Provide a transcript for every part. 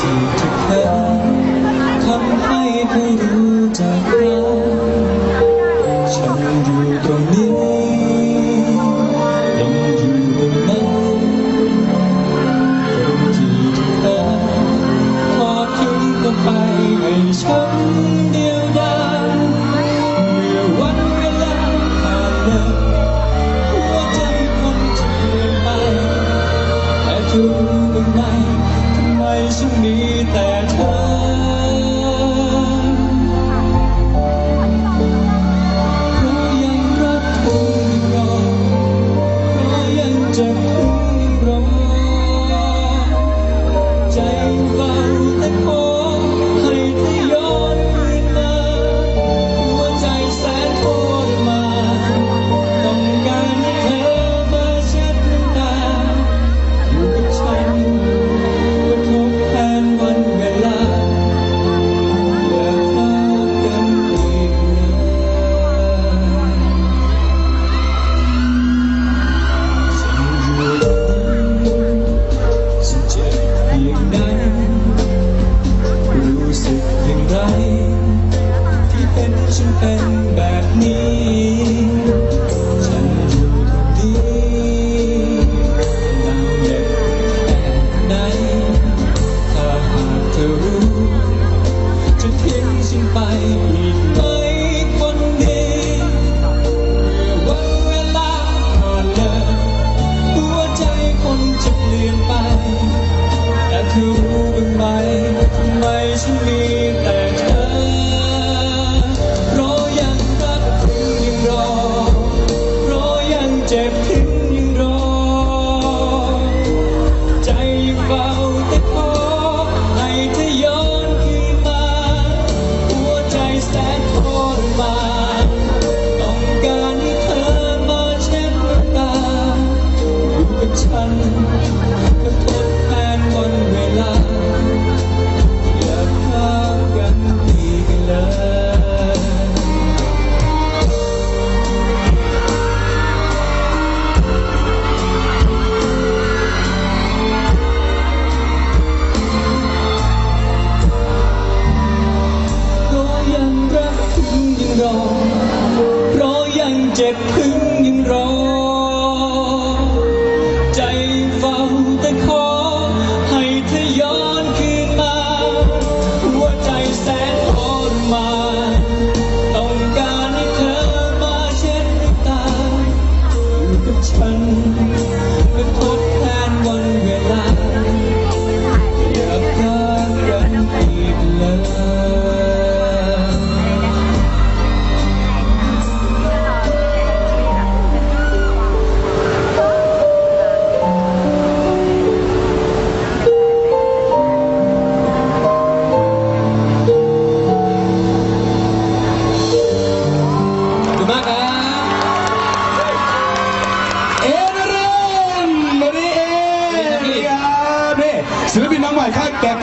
to 是你带着 just me.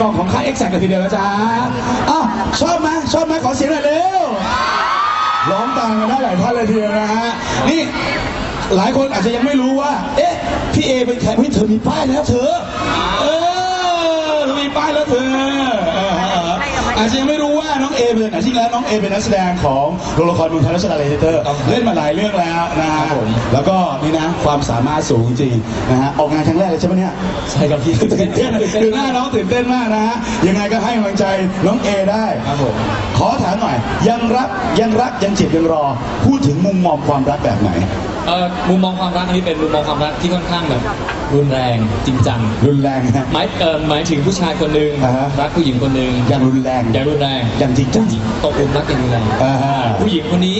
กล่องของค่ายเอ็กแซกกันทีเดียวนะจ๊ะอ้าวชอบไหมชอบไหมขอเสียงหน่อยเร็วร้องตามกันได้หลายท่านเลยทีเดียวนะฮะนี่หลายคนอาจจะยังไม่รู้ว่า เอ๊ะ พี่เอเป็นใครพี่เธอมีป้ายแล้วเธอ เออเธอมีป้ายแล้วเธอ ออเอออาจจะยังไม่รู้ว่าน้องเอเป็นจริงแล้วน้องเอเป็นนักแสดงของโรงละครเมืองไทยรัชดาลัยเตอร์เล่นมาหลายเรื่องแล้วนะฮะแล้วก็นี่นะความสามารถสูงจริงนะฮะออกงานครั้งแรกเลยใช่ไหมเนี่ยใช่ครับพี่ตื่นเต้นคือหน้าน้องตื่นเต้นมากนะฮะยังไงก็ให้กำลังใจน้องเอได้ครับผมขอถามหน่อยยังรักยังรักยังเจ็บยังรอ พูดถึงมุมมองความรักแบบไหน เอ่อมุมมองความรักอันนี้เป็นมุมมองความรักที่ค่อนข้างแบบรุนแรงจริงจังรุนแรงฮะหมายเอ่อหมายถึงผู้ชายคนหนึ่งอ่าฮะ รักผู้หญิงคนหนึ่งยังรุนแรง อย่างรุนแรงอย่างจริงจัง ตกหลุมรักอย่างรุนแรงอ่าฮะ ผู้หญิงคนนี้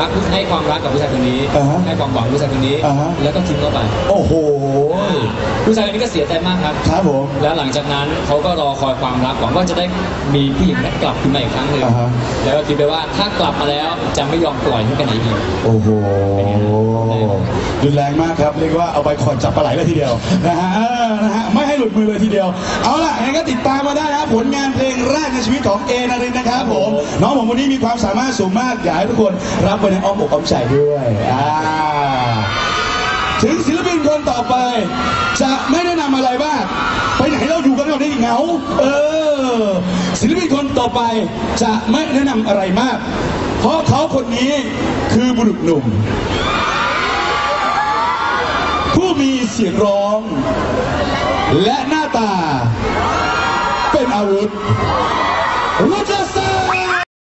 รักผู้ให้ความรักกับผู้ชายคนนี้อ่าฮะให้ความหวังผู้ชายคนนี้ อ่าฮะ แล้วก็ทิ้งเขาไป โอ้โห ผู้ชายคนนี้ก็เสียใจมากครับ ครับผม แล้วหลังจากนั้นเขาก็รอคอยความรักหวังว่าจะได้มีผู้หญิงนั้นกลับขึ้นมาอีกครั้งหนึ่งอ่าฮะ แล้วก็คิดไปว่าถ้ากลับมาแล้วจะไม่ยอมปล่อยให้กันอีกเลยโอ้โหรุนแรงมากครับเรียกว่าเอาไปขอดจับปลาไหลเลยทีเดียวนะฮะเออนะฮะไม่ให้หลุดมือเลยทีเดียว เอาล่ะงั้นก็ติดตามมาได้นะครับผลงานเพลงแรกในชีวิตของเอนารินนะครับผม น้องผมวันนี้มีความสามารถสูงมากอยากให้ทุกคนรับไว้ในอ้อมอกอ้อมใจด้วยอ่า ถึงศิลปินคนต่อไป จะไม่แนะนำอะไรบ้างไปไหนเราอยู่กันเราได้เหงา เออ ศิลปินคนต่อไปจะไม่แนะนำอะไรมาก เพราะเขาคนนี้คือบุรุษหนุ่ม ผู้มีเสียงร้อง และหน้าตา เป็นอาวุธรู้จัก